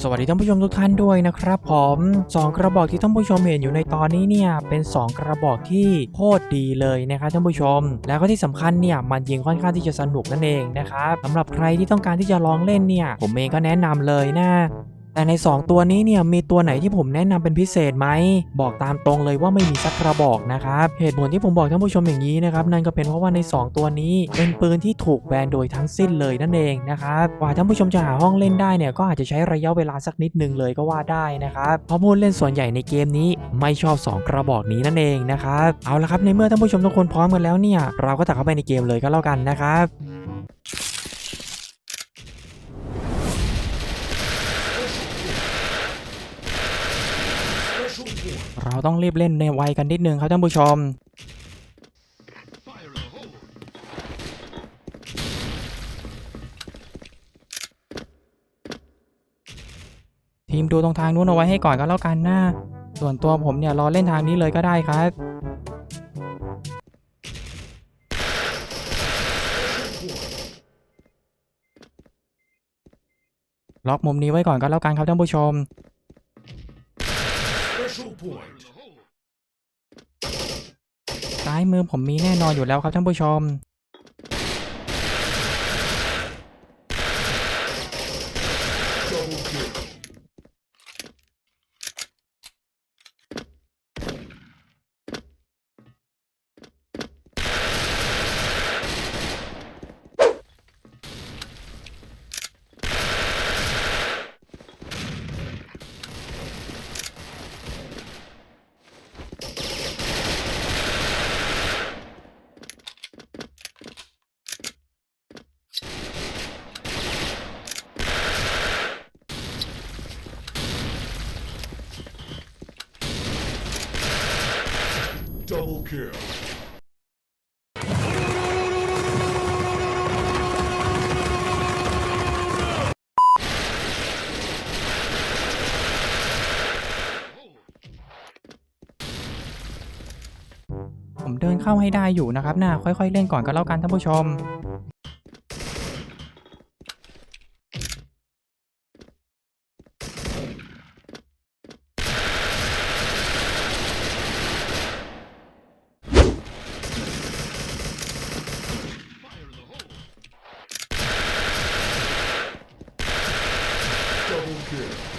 สวัสดีท่านผู้ชมทุกท่านด้วยนะครับผมสองกระบอกที่ท่านผู้ชมเห็นอยู่ในตอนนี้เนี่ยเป็นสองกระบอกที่โคตรดีเลยนะครับท่านผู้ชม แล้วก็ที่สำคัญเนี่ยมันยิงค่อนข้างที่จะสนุกนั่นเองนะครับสำหรับใครที่ต้องการที่จะลองเล่นเนี่ยผมเองก็แนะนำเลยนะ แต่ใน 2 ตัวนี้เนี่ยมีตัวไหนที่ผมแนะนำเป็นพิเศษไหมบอกตามตรงเลยว่าไม่มีสักกระบอกนะครับเหตุผลที่ผมบอกท่านผู้ชมอย่างนี้นะครับนั่นก็เป็นเพราะว่าใน 2 ตัวนี้เป็นปืนที่ถูกแบนโดยทั้งสิ้นเลยนั่นเองนะครับกว่าท่านผู้ชมจะหาห้องเล่นได้เนี่ยก็อาจจะใช้ระยะเวลาสักนิดหนึ่งเลยก็ว่าได้นะครับเพราะผู้เล่นส่วนใหญ่ในเกมนี้ไม่ชอบ 2 กระบอกนี้นั่นเองนะครับเอาละครับในเมื่อท่านผู้ชมทุกคนพร้อมกันแล้วเนี่ยเราก็ตัดเข้าไปในเกมเลยก็แล้วกันนะครับ เราต้องรีบเล่นในไวกันนิดนึงครับท่านผู้ชม ทีมดูตรงทางนู้นเอาไว้ให้ก่อนก็แล้วกันนะส่วนตัวผมเนี่ยรอเล่นทางนี้เลยก็ได้ครับล็อกมุมนี้ไว้ก่อนก็แล้วกันครับท่านผู้ชม point. ซ้ายมือผมมีแน่นอนอยู่แล้วครับท่านผู้ชม Double kill. 'Double kill. ผมเดินเข้าให้ได้อยู่นะครับน่าค่อยๆเล่นก่อนก็แล้วกันท่านผู้ชม Double kill.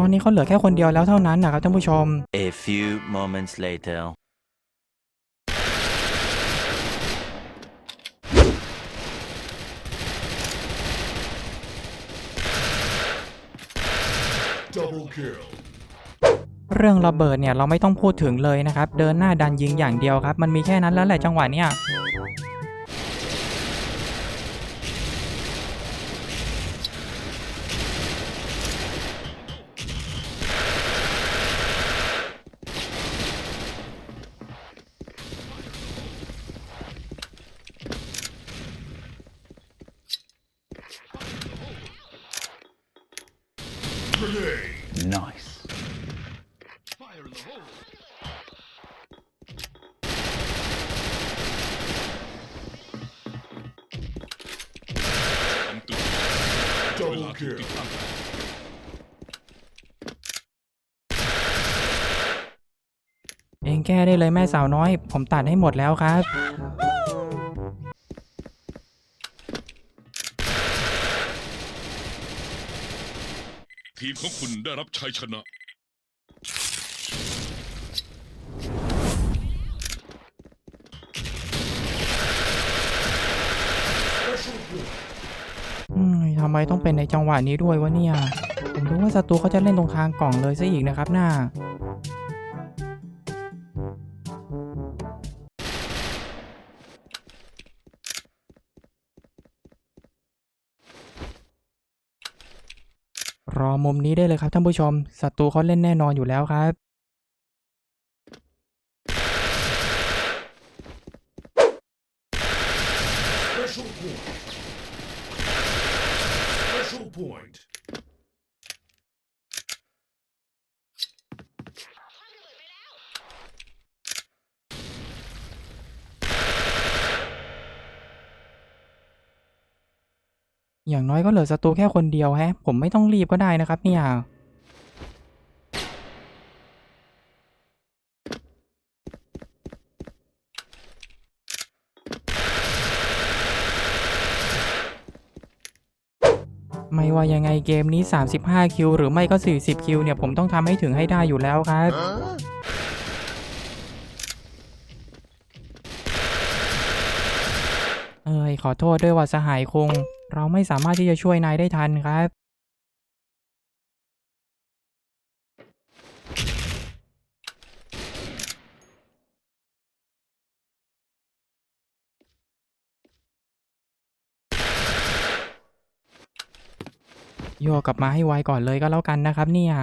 ตอนนี้เขาเหลือแค่คนเดียวแล้วเท่านั้นนะครับท่านผู้ชม A few moments later. 'Double kill. เรื่องระเบิดเนี่ยเราไม่ต้องพูดถึงเลยนะครับ เดินหน้าดันยิงอย่างเดียวครับ มันมีแค่นั้นแล้วแหละจังหวะเนี้ย เองแก้ได้เลยแม่สาวน้อย ผมตัดให้หมดแล้วครับ ทีมของคุณได้รับชัยชนะ Special point. อืมทำไมต้องเป็นในจังหวะนี้ด้วยวะเนี่ย ผมรู้ว่าศัตรูเขาจะเล่นตรงทางกล่องเลยซะอีกนะครับน่ารอมุมนี้ได้เลยครับท่านผู้ชมศัตรูเขาเล่นแน่นอนอยู่แล้วครับ Double point. Special point. อย่างน้อยก็เหลือศัตรูแค่คนเดียวแฮะ ผมไม่ต้องรีบก็ได้นะครับเนี่ย ว่ายังไงเกมนี้ 35 คิว หรือไม่ก็ 40 คิวเนี่ยผมต้องทำให้ถึงให้ได้อยู่แล้วครับเอ้ยขอโทษด้วยว่าสหายคง เราไม่สามารถที่จะช่วยนายได้ทันครับ โยกกลับมาให้ไวก่อนเลยก็แล้วกันนะครับเนี่ย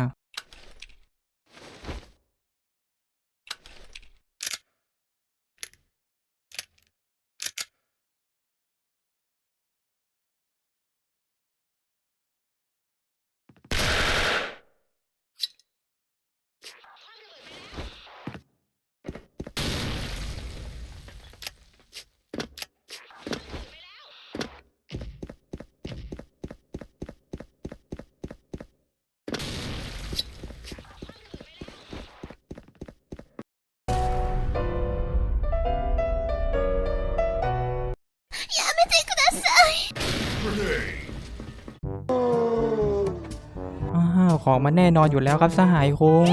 อ้าวของมันแน่นอนอยู่แล้วครับสหายคง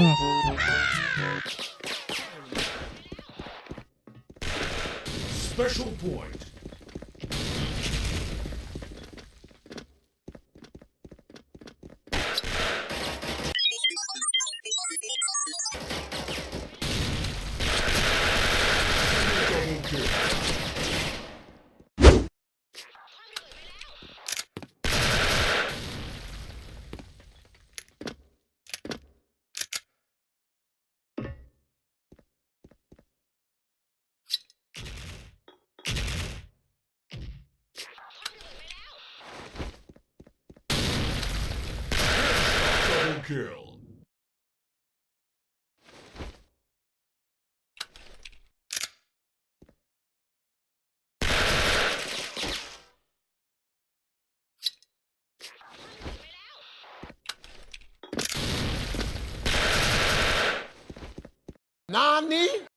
Special point. Double kill. 'Double kill.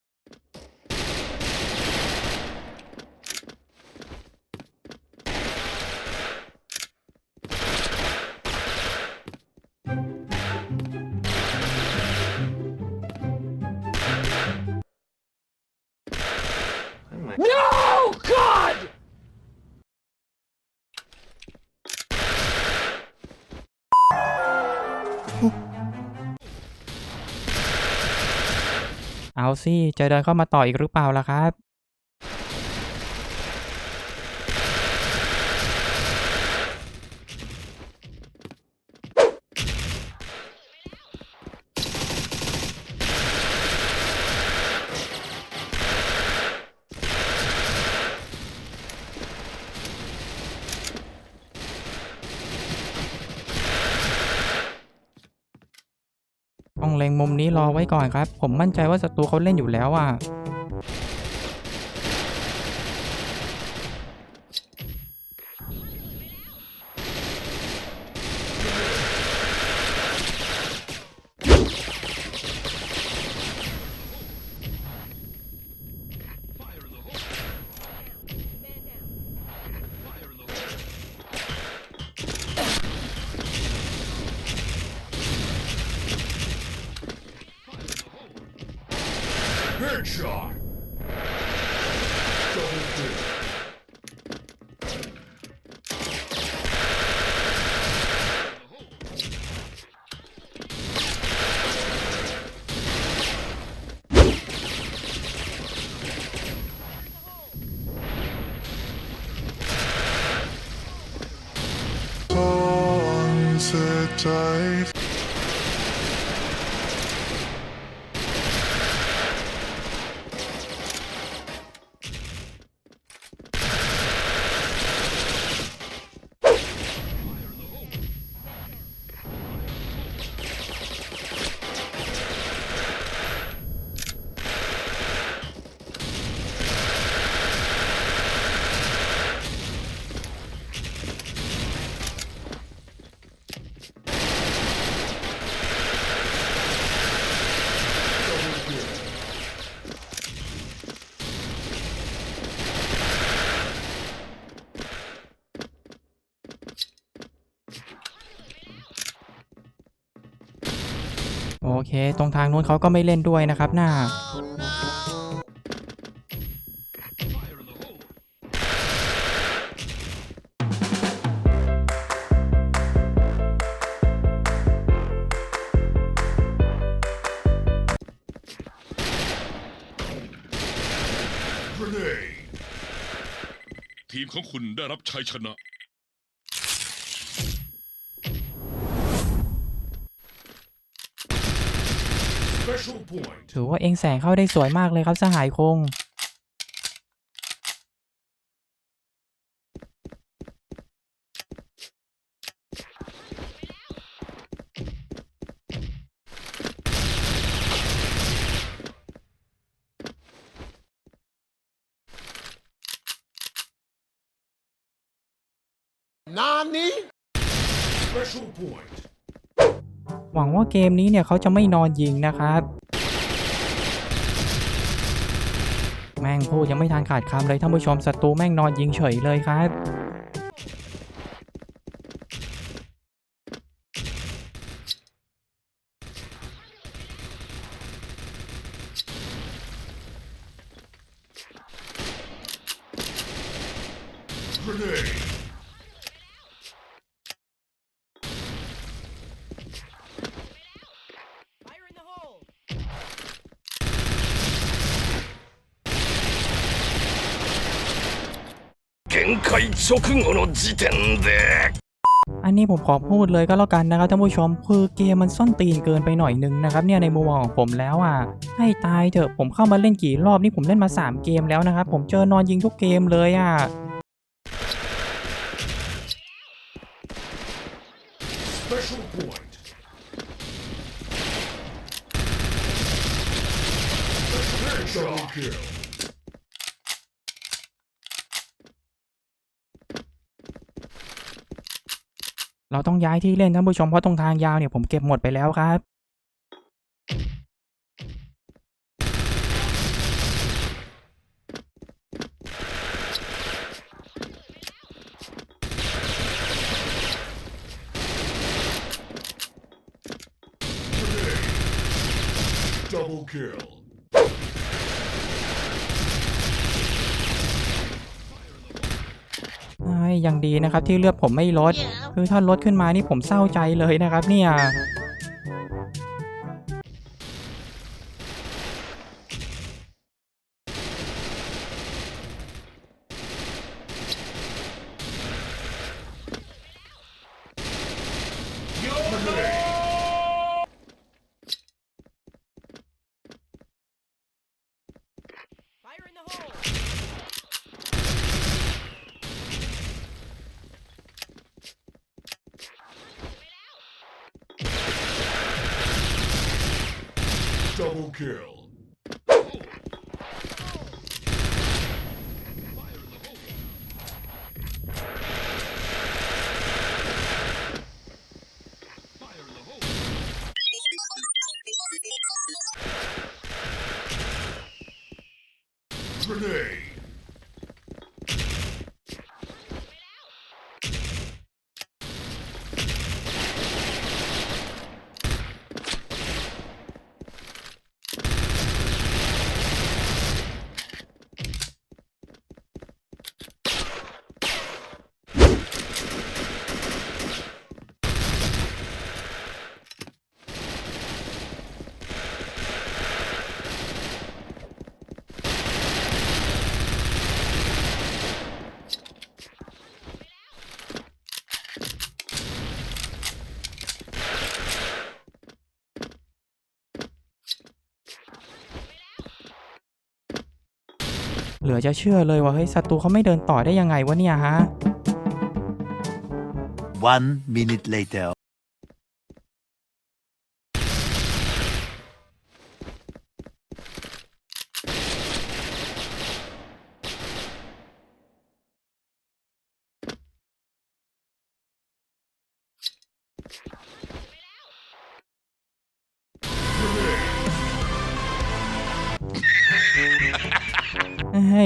เอาสิจะเดินเข้ามาต่ออีกหรือเปล่าล่ะครับ ต้องเล็งมุมนี้ รอไว้ก่อนครับ ผมมั่นใจว่าศัตรูเขาเล่นอยู่แล้วอะ โอเค ตรงทางนู้นเขาก็ไม่เล่นด้วยนะครับหน้าทีมของคุณได้รับชัยชนะ ถือว่าเองแสงเข้าได้สวยมากเลยครับสหายคง Special point. หวังว่าเกมนี้เนี่ยเขาจะไม่นอนยิงนะครับ แม่งพูดยังไม่ทันขาดคำเลยท่านผู้ชมศัตรูแม่งนอนยิงเฉยเลยครับ 直後の時点で อันนี้ผมขอพูดเลยก็แล้วกันนะครับท่านผู้ชมคือเกมมันส้นตีนเกินไปหน่อยนึงนะครับเนี่ยในมุมมองของผมแล้วอ่ะให้ตายเถอะผมเข้ามาเล่นกี่รอบนี่ผมเล่นมา 3 เกมแล้วนะครับผมเจอนอนยิงทุกเกมเลยอ่ะ เราต้องย้ายที่เล่นท่านผู้ชมเพราะตรงทางยาวเนี่ยผมเก็บหมดไปแล้วครับ Double kill. เอ้ ยังดีนะครับที่เลือดผมไม่ลด คือถ้าลดขึ้นมานี่ผมเศร้าใจเลยนะครับ เนี่ย Double kill. เหลือจะเชื่อเลยว่าเฮ้ยศัตรูเขาไม่เดินต่อได้ยังไงวะเนี่ยฮะ One minute later.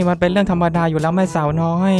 มันเป็นเรื่องธรรมดาอยู่แล้วแม่สาวน้อย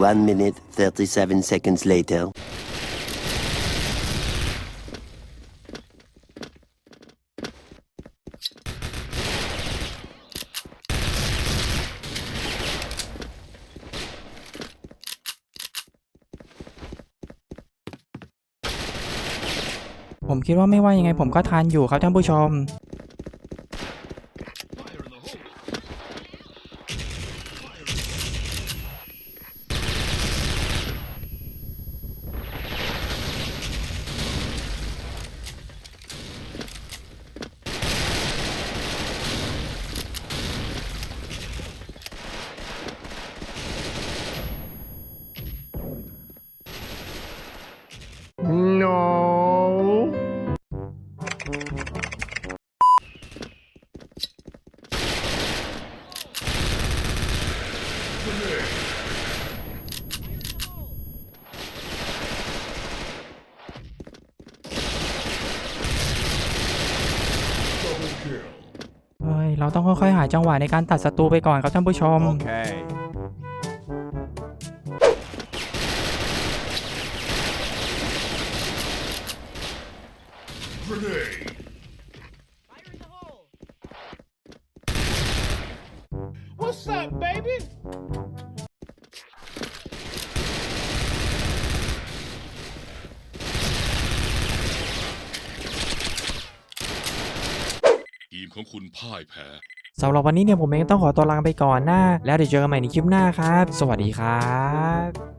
1 minute 37 seconds later. ผมคิดว่าไม่ว่ายังไงผมก็ทันอยู่ครับท่านผู้ชม ต้องค่อยๆ หาจังหวะในการตัดศัตรูไปก่อนครับท่านผู้ชม Grenade. พ่ายแพ้สำหรับวันนี้เนี่ยผมเองต้องขอตัวลาไปก่อนนะแล้วเดี๋ยวเจอกันใหม่ในคลิปหน้าครับ สวัสดีครับ